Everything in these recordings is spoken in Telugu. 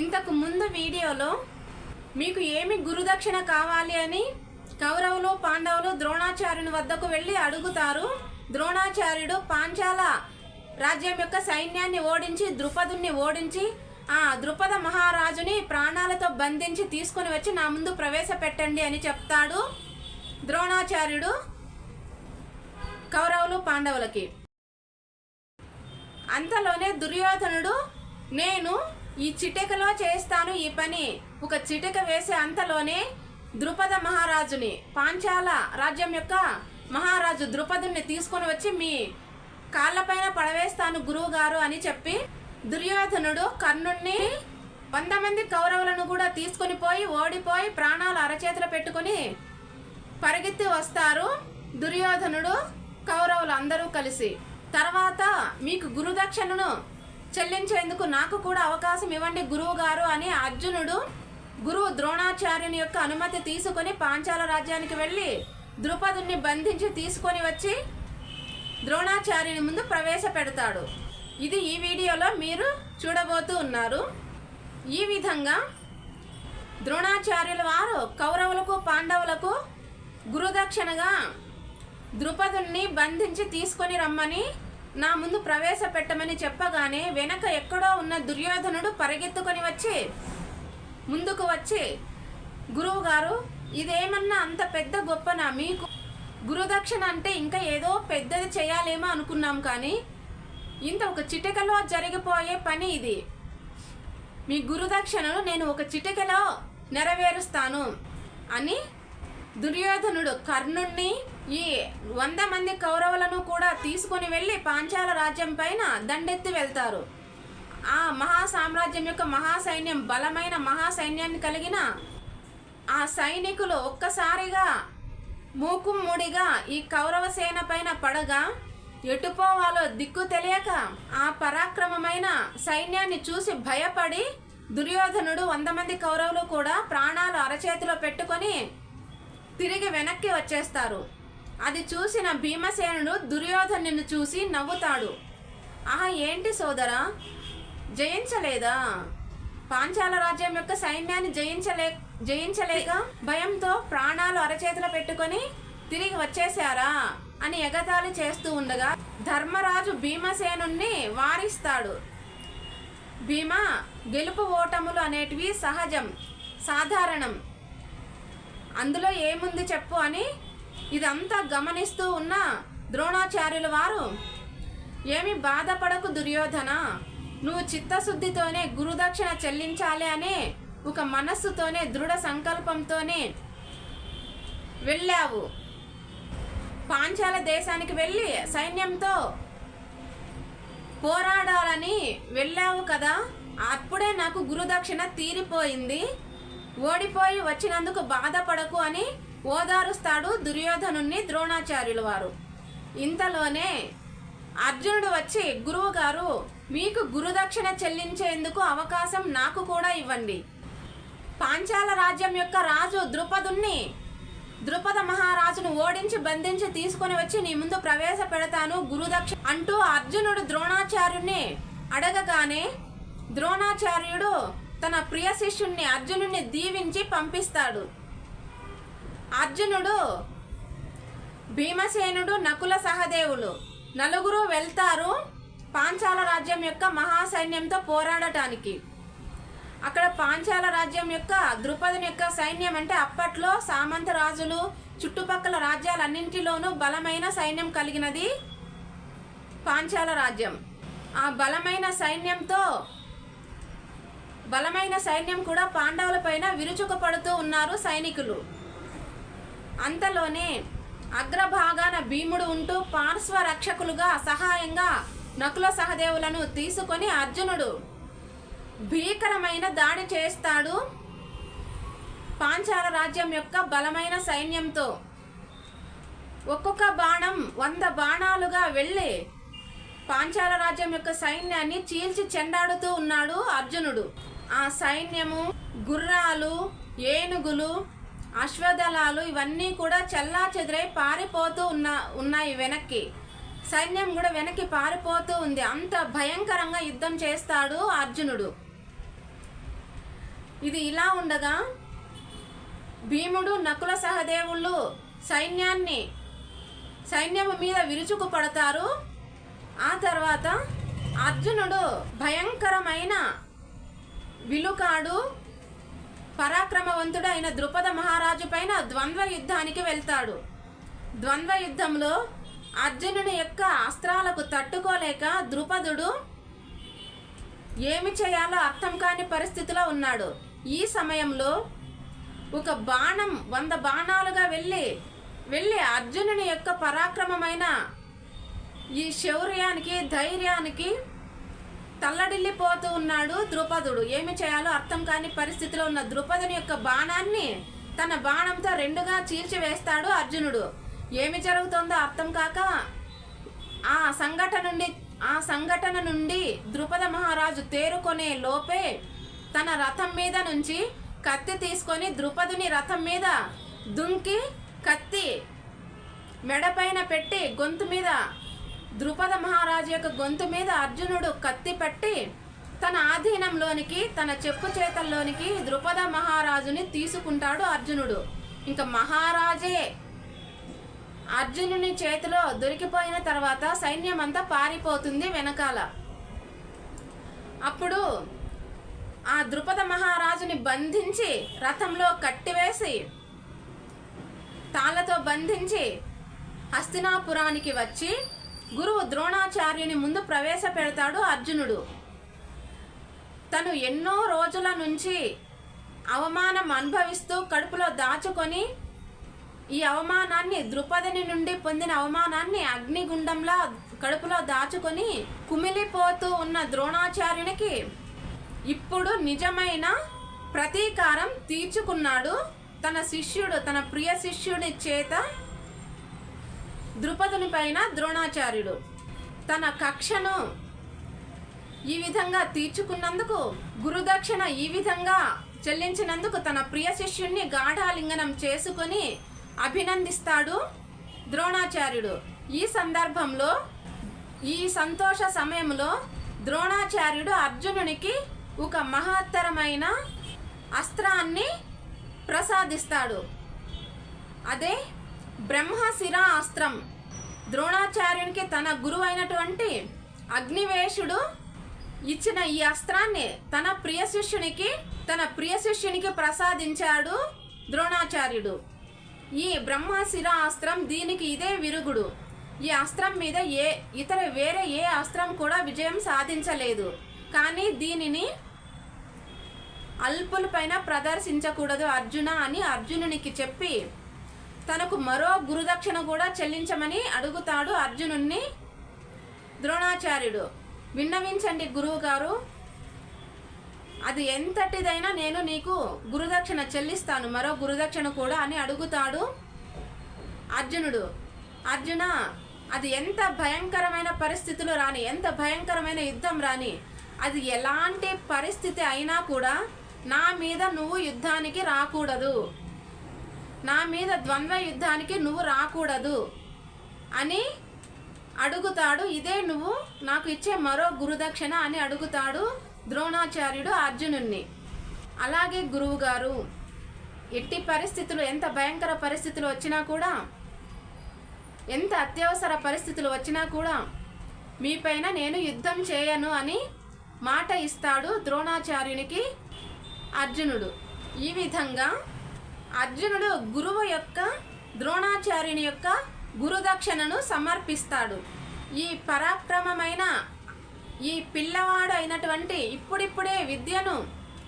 ఇంతకు ముందు వీడియోలో మీకు ఏమి గురుదక్షిణ కావాలి అని కౌరవులు పాండవులు ద్రోణాచార్యుని వద్దకు వెళ్ళి అడుగుతారు. ద్రోణాచార్యుడు పాంచాల రాజ్యం యొక్క సైన్యాన్ని ఓడించి ద్రుపదుని ఓడించి ఆ ద్రుపద మహారాజుని ప్రాణాలతో బంధించి తీసుకొని వచ్చి నా ముందు ప్రవేశపెట్టండి అని చెప్తాడు ద్రోణాచార్యుడు కౌరవులు పాండవులకి. అంతలోనే దుర్యోధనుడు నేను ఈ చిటికలో చేస్తాను ఈ పని. ఒక చిటిక వేసే అంతలోనే ద్రుపద మహారాజుని పాంచాల రాజ్యం యొక్క మహారాజు ద్రుపదుని తీసుకొని వచ్చి మీ కాళ్ళపైన పడవేస్తాను గురువు గారు అని చెప్పి దుర్యోధనుడు కర్ణుణ్ణి వంద మంది కౌరవులను కూడా తీసుకొని పోయి ఓడిపోయి ప్రాణాలు అరచేతులు పెట్టుకొని పరిగెత్తి వస్తారు దుర్యోధనుడు కౌరవులు అందరూ కలిసి. తర్వాత మీకు గురుదక్షిణను చెల్లించేందుకు నాకు కూడా అవకాశం ఇవ్వండి గురువు గారు అని అర్జునుడు గురువు ద్రోణాచార్యుని యొక్క అనుమతి తీసుకొని పాంచాల రాజ్యానికి వెళ్ళి ద్రుపదుని బంధించి తీసుకొని వచ్చి ద్రోణాచార్యుని ముందు ప్రవేశపెడతాడు. ఇది ఈ వీడియోలో మీరు చూడబోతూ ఉన్నారు. ఈ విధంగా ద్రోణాచార్యుల వారు కౌరవులకు పాండవులకు గురుదక్షిణగా ద్రుపదుణ్ణి బంధించి తీసుకొని రమ్మని నా ముందు ప్రవేశపెట్టమని చెప్పగానే వెనక ఎక్కడో ఉన్న దుర్యోధనుడు పరిగెత్తుకొని వచ్చి ముందుకు వచ్చి గురువు గారు ఇదేమన్నా అంత పెద్ద గొప్పనా? మీకు గురుదక్షిణ అంటే ఇంకా ఏదో పెద్దది చేయాలేమో అనుకున్నాం కానీ ఇంత ఒక చిటికలో జరిగిపోయే పని ఇది. మీ గురుదక్షిణను నేను ఒక చిటికలో నెరవేరుస్తాను అని దుర్యోధనుడు కర్ణుణ్ణి ఈ వంద మంది కౌరవులను కూడా తీసుకొని వెళ్ళి పాంచాల రాజ్యం పైన దండెత్తి వెళ్తారు. ఆ మహా సామ్రాజ్యం యొక్క మహాసైన్యం బలమైన మహాసైన్యాన్ని కలిగిన ఆ సైనికులు ఒక్కసారిగా మూకుమ్మూడిగా ఈ కౌరవ సేన పైన పడగా ఎటుపోవాలో దిక్కు తెలియక ఆ పరాక్రమమైన సైన్యాన్ని చూసి భయపడి దుర్యోధనుడు వంద మంది కౌరవులు కూడా ప్రాణాలు అరచేతిలో పెట్టుకొని తిరిగి వెనక్కి వచ్చేస్తారు. అది చూసిన భీమసేనుడు దుర్యోధనుని చూసి నవ్వుతాడు. ఆహా ఏంటి సోదరా? జయించలేదా? పాంచాల రాజ్యం యొక్క సైన్యాన్ని జయించలే జయించలేక భయంతో ప్రాణాలు అరచేతిలో పెట్టుకొని తిరిగి వచ్చేశారా? అని ఎగతాళి చేస్తూ ఉండగా ధర్మరాజు భీమసేనుణ్ణి వారిస్తాడు. భీమ గెలుపు ఓటములు అనేటివి సహజం సాధారణం. అందులో ఏముంది చెప్పు అని ఇదంతా గమనిస్తూ ఉన్న ద్రోణాచార్యుల వారు ఏమి బాధపడకు దుర్యోధన నువ్వు చిత్తశుద్ధితోనే గురుదక్షిణ చెల్లించాలి అనే ఒక మనస్సుతోనే దృఢ సంకల్పంతోనే వెళ్ళావు. పాంచాల దేశానికి వెళ్ళి సైన్యంతో పోరాడాలని వెళ్ళావు కదా అప్పుడే నాకు గురుదక్షిణ తీరిపోయింది. ఓడిపోయి వచ్చినందుకు బాధపడకు అని ఓదారుస్తాడు దుర్యోధనుణ్ణి ద్రోణాచార్యుల వారు. ఇంతలోనే అర్జునుడు వచ్చి గురువు గారు మీకు గురుదక్షిణ చెల్లించేందుకు అవకాశం నాకు కూడా ఇవ్వండి. పాంచాల రాజ్యం యొక్క రాజు ద్రుపదుణ్ణి ద్రుపద మహారాజును ఓడించి బంధించి తీసుకొని వచ్చి నీ ముందు ప్రవేశపెడతాను గురుదక్ష అంటూ అర్జునుడు ద్రోణాచార్యుణ్ణి అడగగానే ద్రోణాచార్యుడు తన ప్రియ శిష్యుణ్ణి అర్జునుడిని దీవించి పంపిస్తాడు. అర్జునుడు భీమసేనుడు నకుల సహదేవులు. నలుగురు వెళ్తారు పాంచాల రాజ్యం యొక్క మహాసైన్యంతో పోరాడటానికి. అక్కడ పాంచాల రాజ్యం యొక్క ద్రుపదుని యొక్క సైన్యం అంటే అప్పట్లో సామంత రాజులు చుట్టుపక్కల రాజ్యాలన్నింటిలోనూ బలమైన సైన్యం కలిగినది పాంచాల రాజ్యం. ఆ బలమైన సైన్యంతో బలమైన సైన్యం కూడా పాండవులపైన విరుచుకుపడుతూ ఉన్నారు సైనికులు. అంతలోనే అగ్రభాగాన భీముడు ఉంటూ పార్శ్వ రక్షకులుగా సహాయంగా నకుల సహదేవులను తీసుకొని అర్జునుడు భీకరమైన దాడి చేస్తాడు పాంచాల రాజ్యం యొక్క బలమైన సైన్యంతో. ఒక్కొక్క బాణం వంద బాణాలుగా వెళ్ళి పాంచాల రాజ్యం యొక్క సైన్యాన్ని చీల్చి చెండాడుతూ ఉన్నాడు అర్జునుడు. ఆ సైన్యము గుర్రాలు ఏనుగులు అశ్వదళాలు ఇవన్నీ కూడా చల్లా చెదిరై పారిపోతూ ఉన్న ఉన్నాయి వెనక్కి. సైన్యం కూడా వెనక్కి పారిపోతూ ఉంది. అంత భయంకరంగా యుద్ధం చేస్తాడు అర్జునుడు. ఇది ఇలా ఉండగా భీముడు నకుల సహదేవుళ్ళు సైన్యాన్ని సైన్యము మీద విరుచుకు పడతారు. ఆ తర్వాత అర్జునుడు భయంకరమైన విలుకాడు పరాక్రమవంతుడు అయిన ద్రుపద మహారాజు పైన ద్వంద్వ యుద్ధానికి వెళ్తాడు. ద్వంద్వ యుద్ధంలో అర్జునుని యొక్క అస్త్రాలకు తట్టుకోలేక ద్రుపదుడు ఏమి చేయాలో అర్థం కాని పరిస్థితిలో ఉన్నాడు. ఈ సమయంలో ఒక బాణం వంద బాణాలుగా వెళ్ళి వెళ్ళి అర్జునుని యొక్క పరాక్రమమైన ఈ శౌర్యానికి ధైర్యానికి తల్లడిల్లిపోతూ ఉన్నాడు ద్రుపదుడు. ఏమి చేయాలో అర్థం కాని పరిస్థితిలో ఉన్న ద్రుపదుని యొక్క బాణాన్ని తన బాణంతో రెండుగా చీల్చివేస్తాడు అర్జునుడు. ఏమి జరుగుతుందో అర్థం కాక ఆ సంఘటన నుండి ఆ సంఘటన నుండి ద్రుపద మహారాజు తేరుకొనే లోపే తన రథం మీద నుంచి కత్తి తీసుకొని ద్రుపదుని రథం మీద దుంకి కత్తి మెడపైన పెట్టి గొంతు మీద ద్రుపద మహారాజు యొక్క గొంతు మీద అర్జునుడు కత్తి పెట్టి తన ఆధీనంలోనికి తన చెప్పు చేతల్లోనికి ద్రుపద మహారాజుని తీసుకుంటాడు అర్జునుడు. ఇంకా మహారాజే అర్జునుని చేతిలో దొరికిపోయిన తర్వాత సైన్యం అంతా పారిపోతుంది వెనకాల. అప్పుడు ఆ ద్రుపద మహారాజుని బంధించి రథంలో కట్టివేసి తాళ్ళతో బంధించి హస్తినాపురానికి వచ్చి గురువు ద్రోణాచార్యుని ముందు ప్రవేశపెడతాడు అర్జునుడు. తను ఎన్నో రోజుల నుంచి అవమానం అనుభవిస్తూ కడుపులో దాచుకొని ఈ అవమానాన్ని ద్రుపదిని నుండి పొందిన అవమానాన్ని అగ్నిగుండంలా కడుపులో దాచుకొని కుమిలిపోతూ ఉన్న ద్రోణాచార్యునికి ఇప్పుడు నిజమైన ప్రతీకారం తీర్చుకున్నాడు తన శిష్యుడు తన ప్రియ శిష్యుడి చేత ద్రుపదుని పైన ద్రోణాచార్యుడు తన కక్షను ఈ విధంగా తీర్చుకున్నందుకు గురుదక్షిణ ఈ విధంగా చెల్లించినందుకు తన ప్రియ శిష్యుణ్ణి గాఢాలింగనం చేసుకొని అభినందిస్తాడు ద్రోణాచార్యుడు. ఈ సందర్భంలో ఈ సంతోష సమయంలో ద్రోణాచార్యుడు అర్జునునికి ఒక మహత్తరమైన అస్త్రాన్ని ప్రసాదిస్తాడు. అదే బ్రహ్మశిరాస్త్రం ద్రోణాచార్యునికి తన గురువు అయినటువంటి అగ్నివేశుడు ఇచ్చిన ఈ అస్త్రాన్ని తన ప్రియ శిష్యునికి తన ప్రియ శిష్యునికి ప్రసాదించాడు ద్రోణాచార్యుడు. ఈ బ్రహ్మశిర అస్త్రం దీనికి ఇదే విరుగుడు. ఈ అస్త్రం మీద ఏ ఇతర వేరే ఏ అస్త్రం కూడా విజయం సాధించలేదు. కానీ దీనిని అల్పులపైన ప్రదర్శించకూడదు అర్జున అని అర్జునునికి చెప్పి తనకు మరో గురుదక్షిణ కూడా చెల్లించమని అడుగుతాడు అర్జునుణ్ణి. ద్రోణాచార్యుడు విన్నవించండి గురువు గారు అది ఎంతటిదైనా నేను నీకు గురుదక్షిణ చెల్లిస్తాను మరో గురుదక్షిణ కూడా అని అడుగుతాడు అర్జునుడు. అర్జున అది ఎంత భయంకరమైన పరిస్థితులు రాని ఎంత భయంకరమైన యుద్ధం రాని అది ఎలాంటి పరిస్థితి అయినా కూడా నా మీద నువ్వు యుద్ధానికి రాకూడదు. నా మీద ద్వంద్వ యుద్ధానికి నువ్వు రాకూడదు అని అడుగుతాడు. ఇదే నువ్వు నాకు ఇచ్చే మరో గురుదక్షిణ అని అడుగుతాడు ద్రోణాచార్యుడు అర్జునుణ్ణి. అలాగే గురువు గారు ఎట్టి పరిస్థితులు ఎంత భయంకర పరిస్థితులు వచ్చినా కూడా ఎంత అత్యవసర పరిస్థితులు వచ్చినా కూడా మీపైన నేను యుద్ధం చేయను అని మాట ఇస్తాడు ద్రోణాచార్యునికి అర్జునుడు. ఈ విధంగా అర్జునుడు గురువు యొక్క ద్రోణాచార్యుని యొక్క గురుదక్షిణను సమర్పిస్తాడు. ఈ పరాక్రమమైన ఈ పిల్లవాడు అయినటువంటి ఇప్పుడిప్పుడే విద్యను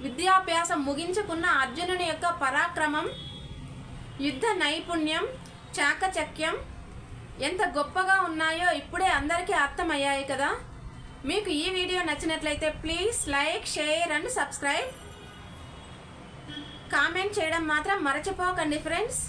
విద్యాభ్యాసం ముగించుకున్న అర్జునుని యొక్క పరాక్రమం యుద్ధ నైపుణ్యం చాకచక్యం ఎంత గొప్పగా ఉన్నాయో ఇప్పుడే అందరికీ అర్థమయ్యాయి కదా. మీకు ఈ వీడియో నచ్చినట్లయితే please like share and subscribe. Comment చేయడం మాత్రం మరచిపోకండి ఫ్రెండ్స్.